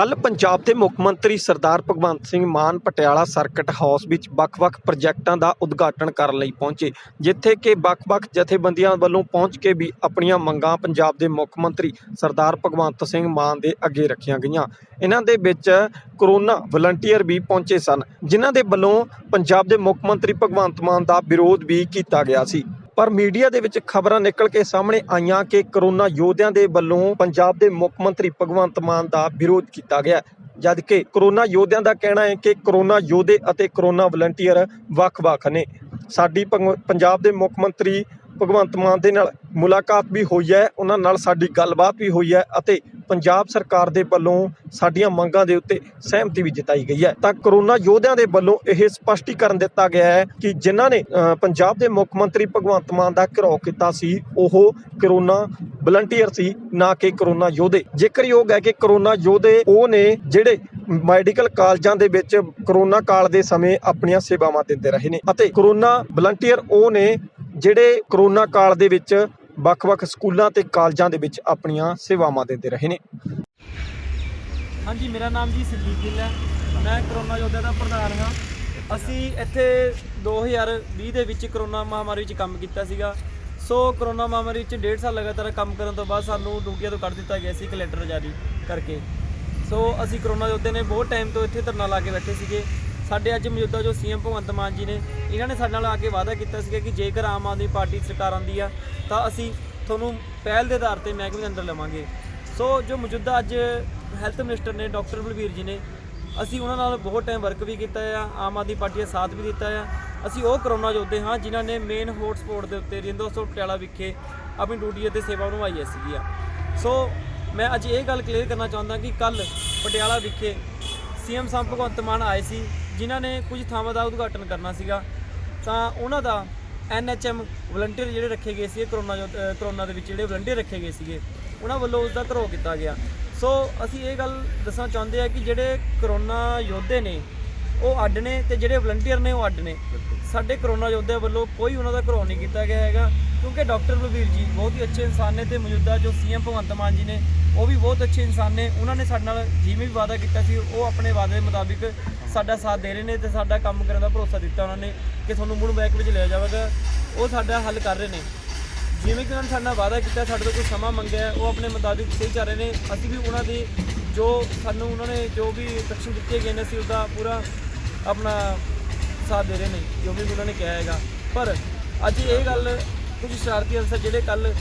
ਕੱਲ ਪੰਜਾਬ ਦੇ ਮੁੱਖ ਮੰਤਰੀ ਸਰਦਾਰ ਭਗਵੰਤ ਸਿੰਘ ਮਾਨ ਪਟਿਆਲਾ ਸਰਕਟ ਹਾਊਸ ਵਿੱਚ ਵੱਖ-ਵੱਖ ਪ੍ਰੋਜੈਕਟਾਂ ਦਾ ਉਦਘਾਟਨ ਕਰਨ ਲਈ ਪਹੁੰਚੇ, ਜਿੱਥੇ ਕਿ ਵੱਖ-ਵੱਖ ਜਥੇਬੰਦੀਆਂ ਵੱਲੋਂ ਪਹੁੰਚ ਕੇ ਵੀ ਆਪਣੀਆਂ ਮੰਗਾਂ ਪੰਜਾਬ ਦੇ ਮੁੱਖ ਮੰਤਰੀ ਸਰਦਾਰ ਭਗਵੰਤ ਸਿੰਘ ਮਾਨ ਦੇ ਅੱਗੇ ਰੱਖੀਆਂ ਗਈਆਂ। ਇਹਨਾਂ ਦੇ ਵਿੱਚ ਕਰੋਨਾ ਵਲੰਟੀਅਰ ਵੀ ਪਹੁੰਚੇ ਸਨ, ਜਿਨ੍ਹਾਂ ਦੇ ਵੱਲੋਂ ਪੰਜਾਬ ਦੇ ਮੁੱਖ ਮੰਤਰੀ ਭਗਵੰਤ ਮਾਨ ਦਾ ਵਿਰੋਧ ਵੀ ਕੀਤਾ ਗਿਆ ਸੀ। ਪਰ ਮੀਡੀਆ ਦੇ ਵਿੱਚ ਖਬਰਾਂ ਨਿਕਲ ਕੇ ਸਾਹਮਣੇ ਆਈਆਂ ਕਿ ਕਰੋਨਾ ਯੋਧਿਆਂ ਦੇ ਵੱਲੋਂ ਪੰਜਾਬ ਦੇ ਮੁੱਖ ਮੰਤਰੀ ਭਗਵੰਤ ਮਾਨ ਦਾ ਵਿਰੋਧ ਕੀਤਾ ਗਿਆ। ਜਦ ਕਿ ਕਰੋਨਾ ਯੋਧਿਆਂ ਦਾ ਕਹਿਣਾ ਹੈ ਕਿ ਕਰੋਨਾ ਯੋਧੇ ਅਤੇ ਕਰੋਨਾ ਵਲੰਟੀਅਰ ਵੱਖ-ਵੱਖ ਨੇ। ਸਾਡੀ ਭਗਵ- ਪੰਜਾਬ ਦੇ ਮੁੱਖ ਮੰਤਰੀ ਭਗਵੰਤ ਮਾਨ ਦੇ ਨਾਲ ਮੁਲਾਕਾਤ ਵੀ ਹੋਈ ਹੈ। ਉਹਨਾਂ ਨਾਲ ਸਾਡੀ ਗੱਲਬਾਤ ਵੀ ਹੋਈ ਹੈ ਅਤੇ ਪੰਜਾਬ ਸਰਕਾਰ ਦੇ ਵੱਲੋਂ ਸਾਡੀਆਂ ਮੰਗਾਂ ਦੇ ਉੱਤੇ ਸਹਿਮਤੀ ਵੀ ਜਤਾਈ ਗਈ ਹੈ। ਤਾਂ ਕਰੋਨਾ ਯੋਧਿਆਂ ਦੇ ਵੱਲੋਂ ਇਹ ਸਪਸ਼ਟੀਕਰਨ ਦਿੱਤਾ ਗਿਆ ਹੈ ਕਿ ਜਿਨ੍ਹਾਂ ਨੇ ਪੰਜਾਬ ਦੇ ਮੁੱਖ ਮੰਤਰੀ ਭਗਵੰਤ ਮਾਨ ਦਾ ਘਿਰਾਓ ਕੀਤਾ ਸੀ, ਉਹ ਕਰੋਨਾ ਵਲੰਟੀਅਰ ਸੀ, ਨਾ ਕਿ ਕਰੋਨਾ ਯੋਧੇ। ਜ਼ਿਕਰਯੋਗ ਹੈ ਕਿ ਕਰੋਨਾ ਯੋਧੇ, ਉਹ ਨੇ ਜਿਹੜੇ ਮੈਡੀਕਲ ਕਾਲਜਾਂ ਦੇ ਵਿੱਚ ਕਰੋਨਾ ਕਾਲ ਦੇ ਸਮੇਂ ਆਪਣੀਆਂ ਸੇਵਾਵਾਂ ਦਿੰਦੇ ਰਹੇ ਨੇ ਅਤੇ ਕਰੋਨਾ ਵਲੰਟੀਅਰ ਉਹ ਨੇ ਜਿਹੜੇ ਕਰੋਨਾ ਕਾਲ ਦੇ ਵਿੱਚ ਵੱਖ-ਵੱਖ ਸਕੂਲਾਂ ਤੇ ਕਾਲਜਾਂ ਦੇ ਵਿੱਚ ਆਪਣੀਆਂ ਸੇਵਾਵਾਂ ਦਿੰਦੇ ਰਹੇ ਨੇ। ਹਾਂਜੀ, ਮੇਰਾ ਨਾਮ ਜੀ ਸਰਜੀਤ ਗਿੱਲ ਹੈ। ਮੈਂ ਕਰੋਨਾ ਯੋਧਿਆਂ ਦਾ ਪ੍ਰਧਾਨ ਹਾਂ। ਅਸੀਂ ਇੱਥੇ 2020 ਦੇ ਵਿੱਚ ਕਰੋਨਾ ਮਹਾਮਾਰੀ ਵਿੱਚ ਕੰਮ ਕੀਤਾ ਸੀਗਾ। ਸੋ ਕਰੋਨਾ ਮਹਾਮਾਰੀ ਵਿੱਚ ਡੇਢ ਸਾਲ ਲਗਾਤਾਰ ਕੰਮ ਕਰਨ ਤੋਂ ਬਾਅਦ ਸਾਨੂੰ ਡਿਊਟੀਆਂ ਤੋਂ ਕੱਢ ਦਿੱਤਾ ਗਿਆ ਸੀ ਇੱਕ ਜਾਰੀ ਕਰਕੇ। ਸੋ ਅਸੀਂ ਕਰੋਨਾ ਯੋਧੇ ਨੇ ਬਹੁਤ ਟਾਈਮ ਤੋਂ ਇੱਥੇ ਧਰਨਾ ਲਾ ਕੇ ਬੈਠੇ ਸੀਗੇ। ਸਾਡੇ ਅੱਜ ਮੌਜੂਦਾ ਜੋ ਸੀਐਮ ਭਗਵੰਤ ਮਾਨ ਜੀ ਨੇ, ਇਹਨਾਂ ਨੇ ਸਾਡੇ ਨਾਲ ਆ ਕੇ ਵਾਅਦਾ ਕੀਤਾ ਸੀਗਾ ਕਿ ਜੇਕਰ ਆਮ ਆਦਮੀ ਪਾਰਟੀ ਸਰਕਾਰ ਆਉਂਦੀ ਆ, ਤਾਂ ਅਸੀਂ ਤੁਹਾਨੂੰ ਪਹਿਲ ਦੇ ਆਧਾਰ ਤੇ ਮਹਿਕਮੇ ਦੇ ਅੰਦਰ ਲਵਾਂਗੇ। ਸੋ ਜੋ ਮੌਜੂਦਾ ਅੱਜ ਹੈਲਥ ਮਿਨਿਸਟਰ ਨੇ ਡਾਕਟਰ ਬਲਵੀਰ ਜੀ ਨੇ, ਅਸੀਂ ਉਹਨਾਂ ਨਾਲ ਬਹੁਤ ਟਾਈਮ ਵਰਕ ਵੀ ਕੀਤਾ ਆ, ਆਮ ਆਦਮੀ ਪਾਰਟੀ ਦਾ ਸਾਥ ਵੀ ਦਿੱਤਾ ਆ। ਅਸੀਂ ਉਹ ਕਰੋਨਾ ਯੋਧੇ ਹਾਂ ਜਿਨ੍ਹਾਂ ਨੇ ਮੇਨ ਹੌਟਸਪੌਟ ਦੇ ਉੱਤੇ ਰਿੰਦੋ ਪਟਿਆਲਾ ਵਿਖੇ ਆਪਣੀ ਡਿਊਟੀ ਅਤੇ ਸੇਵਾ ਨਿਭਾਈ ਸੀਗੀਆਂ ਸੋ ਮੈਂ ਅੱਜ ਇਹ ਗੱਲ ਕਲੀਅਰ ਕਰਨਾ ਚਾਹੁੰਦਾ ਕਿ ਕੱਲ ਪਟਿਆਲਾ ਵਿਖੇ ਸੀਐਮ ਸਾਹਿਬ ਭਗਵੰਤ ਮਾਨ ਆਏ ਸੀ ਜਿਨ੍ਹਾਂ ਨੇ ਕੁਝ ਥਾਵਾਂ ਦਾ ਉਦਘਾਟਨ ਕਰਨਾ ਸੀਗਾ, ਤਾਂ ਉਹਨਾਂ ਦਾ ਐਨਐਚਐਮ ਵਲੰਟੀਅਰ ਜਿਹੜੇ ਰੱਖੇ ਗਏ ਸੀ ਕਰੋਨਾ ਜੋ- ਕਰੋਨਾ ਦੇ ਵਿੱਚ ਜਿਹੜੇ ਵਲੰਟੀਅਰ ਰੱਖੇ ਗਏ ਸੀਗੇ, ਉਹਨਾਂ ਵੱਲੋਂ ਉਸ ਦਾ ਘਰੋ ਕੀਤਾ ਗਿਆ। ਸੋ ਅਸੀਂ ਇਹ ਗੱਲ ਦੱਸਣਾ ਚਾਹੁੰਦੇ ਆ ਕਿ ਜਿਹੜੇ ਕਰੋਨਾ ਯੋਧੇ ਨੇ ਉਹ ਅੱਡ ਨੇ ਤੇ ਜਿਹੜੇ ਵਲੰਟੀਅਰ ਨੇ ਉਹ ਅੱਡ ਨੇ। ਸਾਡੇ ਕਰੋਨਾ ਯੋਧਿਆਂ ਵੱਲੋਂ ਕੋਈ ਉਹਨਾਂ ਦਾ ਘਰੋ ਨਹੀਂ ਕੀਤਾ ਗਿਆ ਹੈਗਾ, ਕਿਉਂਕਿ ਡਾਕਟਰ ਬਲਵੀਰ ਜੀ ਬਹੁਤ ਹੀ ਅੱਛੇ ਇਨਸਾਨ ਨੇ ਤੇ ਮੌਜੂਦਾ ਜੋ ਸੀਐਮ ਭਗਵੰਤ ਮਾਨ ਜੀ ਨੇ, ਉਹ ਵੀ ਬਹੁਤ ਅੱਛੇ ਇਨਸਾਨ ਨੇ। ਉਹਨਾਂ ਨੇ ਸਾਡੇ ਨਾਲ ਜਿਵੇਂ ਵੀ ਵਾਅਦਾ ਕੀਤਾ ਸੀ, ਉਹ ਆਪਣੇ ਵਾਅਦੇ ਦੇ ਮੁਤਾਬਿਕ ਸਾਡਾ ਸਾਥ ਦੇ ਰਹੇ ਨੇ ਤੇ ਸਾਡਾ ਕੰਮ ਕਰਨ ਦਾ ਭਰੋਸਾ ਦਿੱਤਾ ਉਹਨਾਂ ਨੇ ਕਿ ਤੁਹਾਨੂੰ ਮੁੜ ਬੈਕ ਵਿੱਚ ਲਿਆ ਜਾਵੇਗਾ। ਉਹ ਸਾਡਾ ਹੱਲ ਕਰ ਰਹੇ ਨੇ। ਜਿਵੇਂ ਕਿ ਉਹਨਾਂ ਨੇ ਸਾਡੇ ਨਾਲ ਵਾਅਦਾ ਕੀਤਾ, ਸਾਡੇ ਤੋਂ ਕੋਈ ਸਮਾਂ ਮੰਗਿਆ, ਉਹ ਆਪਣੇ ਮੁਤਾਬਿਕ ਸਹੀ ਚੱਲ ਰਹੇ ਨੇ। ਅਸੀਂ ਵੀ ਉਹਨਾਂ ਦੇ ਜੋ ਸਾਨੂੰ ਉਹਨਾਂ ਨੇ ਜੋ ਵੀ ਇੰਸਟਰਕਸ਼ਨ ਦਿੱਤੇ ਗਏ ਨੇ, ਅਸੀਂ ਉਹਦਾ ਪੂਰਾ ਆਪਣਾ ਸਾਥ ਦੇ ਰਹੇ ਨੇ, ਜੋ ਵੀ ਉਹਨਾਂ ਨੇ ਕਿਹਾ ਹੈਗਾ। ਪਰ ਅੱਜ ਇਹ ਗੱਲ, ਕੁਝ ਸ਼ਰਾਰਤੀ ਅਨਸਰ ਜਿਹੜੇ ਕੱਲ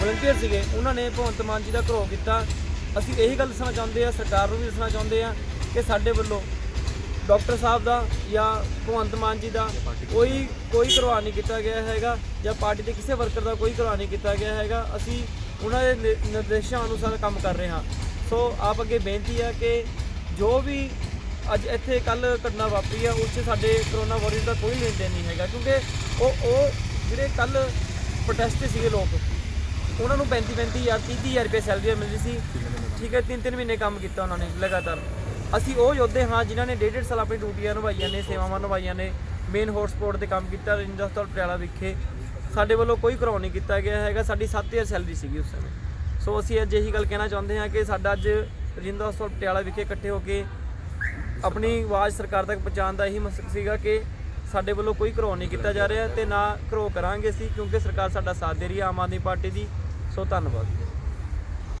ਵਲੰਟੀਅਰ ਸੀਗੇ, ਉਹਨਾਂ ਨੇ ਭਗਵੰਤ ਮਾਨ ਜੀ ਦਾ ਘਰੋ ਕੀਤਾ। ਅਸੀਂ ਇਹੀ ਗੱਲ ਦੱਸਣਾ ਚਾਹੁੰਦੇ ਆ ਸਰਕਾਰ ਨੂੰ ਵੀ ਦੱਸਣਾ ਚਾਹੁੰਦੇ ਆ ਕਿ ਸਾਡੇ ਵੱਲੋਂ ਡਾਕਟਰ ਸਾਹਿਬ ਦਾ ਜਾਂ ਭਗਵੰਤ ਮਾਨ ਜੀ ਦਾ ਕੋਈ ਕੋਈ ਕਰਵਾ ਨਹੀਂ ਕੀਤਾ ਗਿਆ ਹੈਗਾ ਜਾਂ ਪਾਰਟੀ ਦੇ ਕਿਸੇ ਵਰਕਰ ਦਾ ਕੋਈ ਕਰਵਾ ਨਹੀਂ ਕੀਤਾ ਗਿਆ ਹੈਗਾ। ਅਸੀਂ ਉਹਨਾਂ ਦੇ ਨਿ- ਨਿਰਦੇਸ਼ਾਂ ਅਨੁਸਾਰ ਕੰਮ ਕਰ ਰਹੇ ਹਾਂ। ਸੋ ਆਪ ਅੱਗੇ ਬੇਨਤੀ ਹੈ ਕਿ ਜੋ ਵੀ ਅੱਜ ਇੱਥੇ ਕੱਲ ਘਟਨਾ ਵਾਪਰੀ ਆ, ਉਸ 'ਚ ਸਾਡੇ ਕਰੋਨਾ ਵਾਰੀਅਰ ਦਾ ਕੋਈ ਲੈਣ ਦੇਣ ਨਹੀਂ ਹੈਗਾ, ਕਿਉਂਕਿ ਉਹ ਉਹ ਜਿਹੜੇ ਕੱਲ ਪ੍ਰੋਟੈਸਟ ਸੀਗੇ ਲੋਕ, ਉਹਨਾਂ ਨੂੰ 35 35000 30000 ਰੁਪਏ ਸੈਲਰੀ ਮਿਲਦੀ ਸੀ। ਠੀਕ ਹੈ, ਤਿੰਨ ਤਿੰਨ ਮਹੀਨੇ ਕੰਮ ਕੀਤਾ ਉਹਨਾਂ ਨੇ ਲਗਾਤਾਰ। ਅਸੀਂ ਉਹ ਯੋਧੇ ਹਾਂ, ਜਿਨ੍ਹਾਂ ਨੇ ਡੇਢ ਡੇਢ ਸਾਲ ਆਪਣੀ ਡਿਊਟੀਆਂ ਨਿਭਾਈਆਂ ਨੇ, ਸੇਵਾਵਾਂ ਨਿਭਾਈਆਂ ਨੇ ਮੇਨ ਹੌਟਸਪੌਟ ਤੇ ਕੰਮ ਕੀਤਾ ਰਜਿੰਦਰ ਹਸਪਤਾਲ ਪਟਿਆਲਾ ਵਿਖੇ। ਸਾਡੇ ਵੱਲੋਂ ਕੋਈ ਘਰੋਂ ਨਹੀਂ ਕੀਤਾ ਗਿਆ ਹੈਗਾ, ਸਾਡੀ 7000 ਸੈਲਰੀ ਸੀਗੀ ਉਸ ਸਮੇਂ। ਸੋ ਅਸੀਂ ਅੱਜ ਇਹੀ ਗੱਲ ਕਹਿਣਾ ਚਾਹੁੰਦੇ ਹਾਂ ਕਿ ਸਾਡਾ ਅੱਜ ਰਜਿੰਦਰ ਹਸਪਤਾਲ ਪਟਿਆਲਾ ਵਿਖੇ ਇਕੱਠੇ ਹੋ ਕੇ ਆਪਣੀ ਆਵਾਜ਼ ਸਰਕਾਰ ਤੱਕ ਪਹੁੰਚਾਉਣ ਦਾ ਇਹੀ ਮਕਸਦ ਸੀਗਾ ਕਿ ਸਾਡੇ ਵੱਲੋਂ ਕੋਈ ਘਰੋਂ ਨਹੀਂ ਕੀਤਾ ਜਾ ਰਿਹਾ ਤੇ ਨਾ ਘਰੋ ਕਰਾਂਗੇ ਅਸੀਂ, ਕਿਉਂਕਿ ਸਰਕਾਰ ਸਾਡਾ ਸਾਥ ਦੇ ਰਹੀ ਹੈ ਆਮ ਆਦਮੀ ਪਾਰਟੀ ਦੀ। ਸੋ ਧੰਨਵਾਦ।